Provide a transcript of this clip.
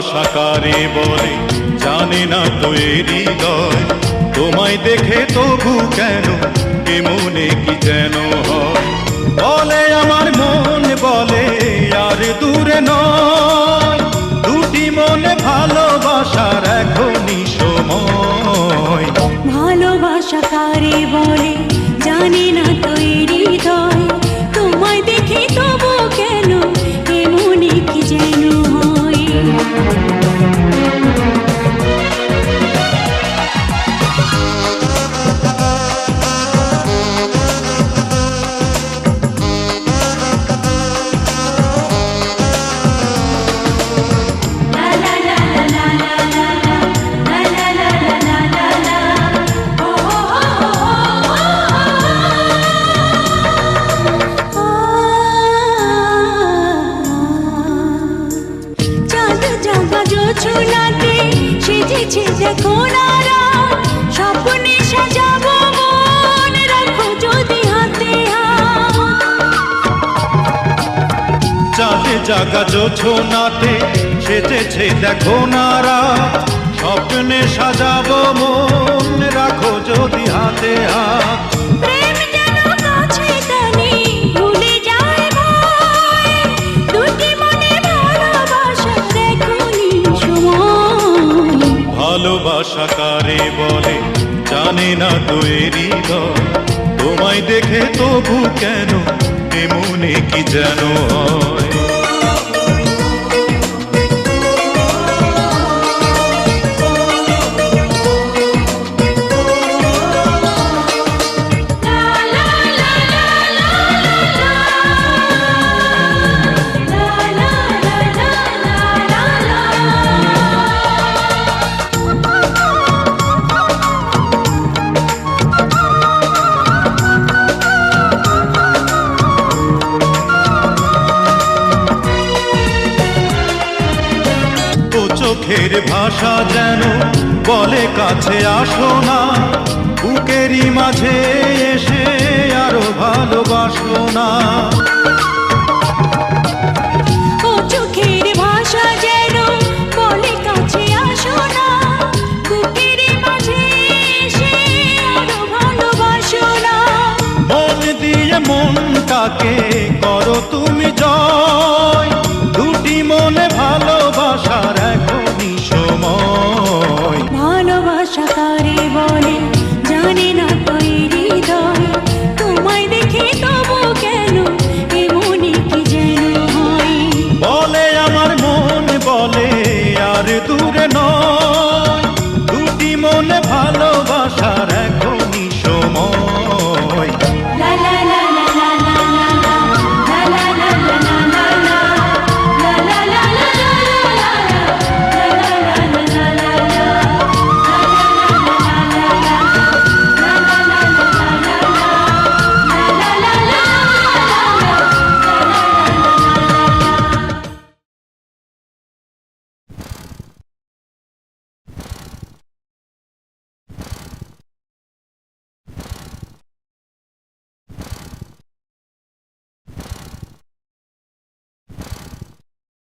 ভালোবাসা কারে বলে, জানে না তো হৃদয়। তোমায় দেখে তবু কেন, এ মনে কি যেন হয়? বলে আমার মন, বলে আর দূরে নয়। দুটি মনে ভালোবাসার এখনই সময়। ভালোবাসা কারে বলে, জানি না তো হৃদয়। তোমায় দেখে তবু চাঁদে জাগা জোছনাতে সেজেছে দেখো নারা স্বপ্নে সাজাবো মন রাখো যদি হাতে ভালোবাসা কারে বলে? জানে না তো এরই তোমায় দেখে তবু কেন? এমনে কি যেন হয়? চোখের ভাষা যেন বলে কাছে আসো না। বুকেরই মাঝে এসে আরও ভালোবাসো না। মন দিয়ে মনটাকে করো তুমি জয়। মন বলে আর দূরে নয়। দুটি মনে ভালোবাসার এখন